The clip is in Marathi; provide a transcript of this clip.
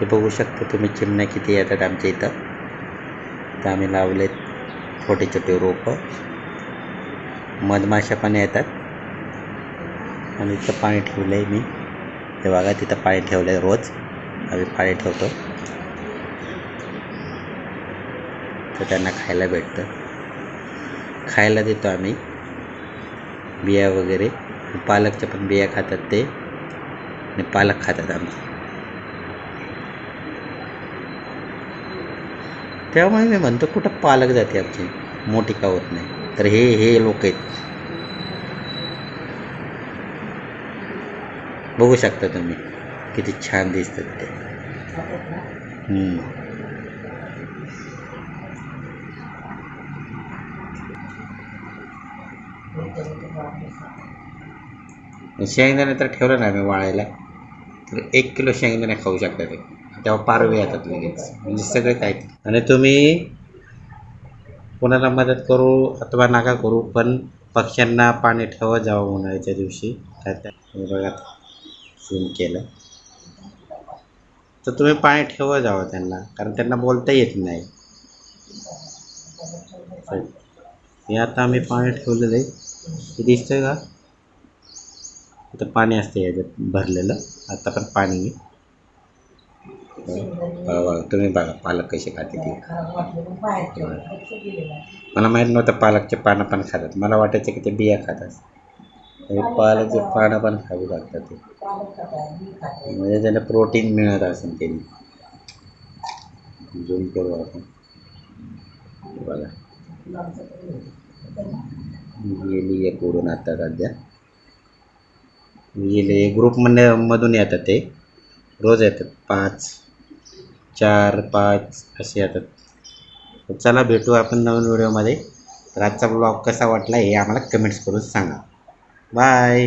हे बघू शकता तुम्ही चिमण्या किती येतात आमच्या इथं. तर आम्ही लावलेत छोटे छोटे रोपं. मधमाशा पण येतात. आणि इथं पाणी ठेवलं आहे मी. हे बघा तिथं पाणी ठेवलं आहे रोज. आम्ही पाणी ठेवतो. तर त्यांना खायला भेटतं. खायला देतो आम्ही. बिया वगैरे. पालकच्या पण बिया खातात ते. आणि पालक खातात आमचे त्यामुळे मी म्हणतो कुठं पालक जाते आमची? मोठी का होत नाही? तर हे हे लोक आहेत. बघू शकता तुम्ही किती छान दिसतात ते. हम्म. शेंगदाणे तर ठेवलं नाही मी वाळायला तर एक किलो शेंगदाणे खाऊ शकता ते. तेव्हा पारवे येतात लगेच. म्हणजे सगळे काय आणि तुम्ही कोणाला मदत करू अथवा नका करू पण पक्ष्यांना पाणी ठेवत जावं उन्हाळ्याच्या दिवशी. काय त्या बघा झूम केलं. तर तुम्ही पाणी ठेवत जावं त्यांना कारण त्यांना बोलता येत नाही. हे आता आम्ही पाणी ठेवलेलं आहे. हे दिसतंय का? इथं पाणी असते याच्यात भरलेलं. आता पण पाणी आहे. बघा तुम्ही बघा पालक कसे खाते ते. मला माहीत नव्हतं पालकचे पानं पण खातात. मला वाटायचं की ते बिया खातात. पालकचे पानं पण खाऊ लागतात ते. म्हणजे त्याला प्रोटीन मिळत असेल त्यांनी झूम करू आपण. बघा. गेली एक उडून आता सध्या. म्हणजे गेले ग्रुपमध्ये मधून येतात ते. रोज येतात. पाच चार पाच असे येतात. चला भेटू आपण नवीन व्हिडिओमध्ये तर आजचा ब्लॉग कसा वाटला हे आम्हाला कमेंट्स करून सांगा. बाय